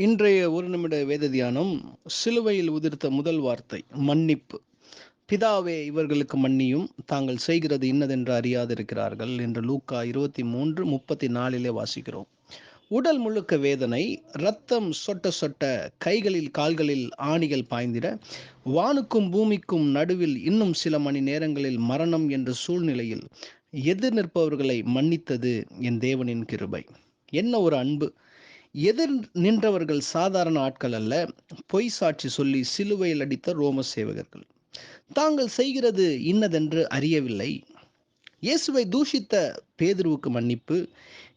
இன்றைய ஒரு நிமிட வேத தியானம் சிலுவையில் உதிர்த்த முதல் வார்த்தை மன்னிப்பு. பிதாவே இவர்களுக்கு மன்னியும். தாங்கள் செய்கிறது இன்னதென்று அறியாதிருக்கிறார்கள் என்று லூக்கா இருபத்தி மூன்று முப்பத்தி நாலிலே வாசிக்கிறோம். உடல் முழுக்க வேதனை ரத்தம் சொட்ட சொட்ட கைகளில் கால்களில் ஆணிகள் பாய்ந்திட வானுக்கும் பூமிக்கும் நடுவில் இன்னும் சில மணி நேரங்களில் மரணம் என்ற சூழ்நிலையில் எதிர் நிற்பவர்களை மன்னித்தது என் தேவனின் கிருபை. என்ன ஒரு அன்பு! எதிர் நின்றவர்கள் சாதாரண ஆட்கள் அல்ல. பொய் சாட்சி சொல்லி சிலுவையில் அடித்த ரோம சேவகர்கள். தாங்கள் செய்கிறது இன்னதென்று அறியவில்லை. இயேசுவை தூஷித்த பேதுருவுக்கு மன்னிப்பு.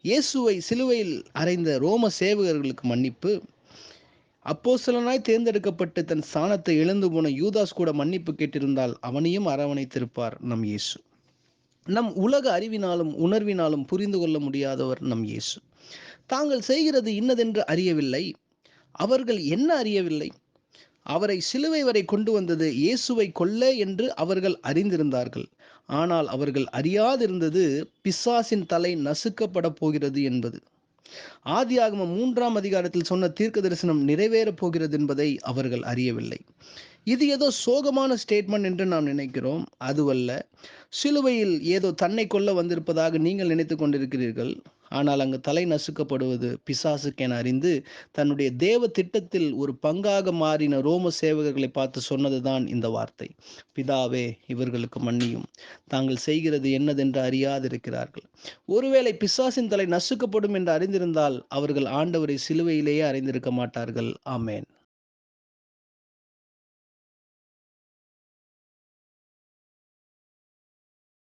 இயேசுவை சிலுவையில் அறைந்த ரோம சேவகர்களுக்கு மன்னிப்பு. அப்போஸ்தலனாய் தேர்ந்தெடுக்கப்பட்டு தன் ஸ்தானத்தை இழந்து போன யூதாஸ் கூட மன்னிப்பு கேட்டிருந்தால் அவனையும் அரவணைத்திருப்பார் நம் இயேசு. நம் உலக அறிவினாலும் உணர்வினாலும் புரிந்து கொள்ள முடியாதவர் நம் இயேசு. தாங்கள் செய்கிறது இன்னதென்று அறியவில்லை. அவர்கள் என்ன அறியவில்லை? அவரை சிலுவை வரை கொண்டு வந்தது இயேசுவை கொல்ல என்று அவர்கள் அறிந்திருந்தார்கள். ஆனால் அவர்கள் அறியாதிருந்தது பிசாசின் தலை நசுக்கப்பட போகிறது என்பது. ஆதியாகம மூன்றாம் அதிகாரத்தில் சொன்ன தீர்க்க தரிசனம் நிறைவேறப் போகிறது என்பதை அவர்கள் அறியவில்லை. இது ஏதோ சோகமான ஸ்டேட்மெண்ட் என்று நாம் நினைக்கிறோம். அதுவல்ல. சிலுவையில் ஏதோ தன்னை கொல்ல வந்திருப்பதாக நீங்கள் நினைத்து கொண்டிருக்கிறீர்கள். ஆனால் அங்கு தலை நசுக்கப்படுவது பிசாசுக்கென அறிந்து தன்னுடைய தேவ திட்டத்தில் ஒரு பங்காக மாறின ரோம சேவகர்களை பார்த்து சொன்னதுதான் இந்த வார்த்தை. பிதாவே இவர்களுக்கு மன்னியும். தாங்கள் செய்கிறது என்னதென்று அறியாதிருக்கிறார்கள். ஒருவேளை பிசாசின் தலை நசுக்கப்படும் என்று அறிந்திருந்தால் அவர்கள் ஆண்டவரை சிலுவையிலேயே அறிந்திருக்க மாட்டார்கள். ஆமேன்.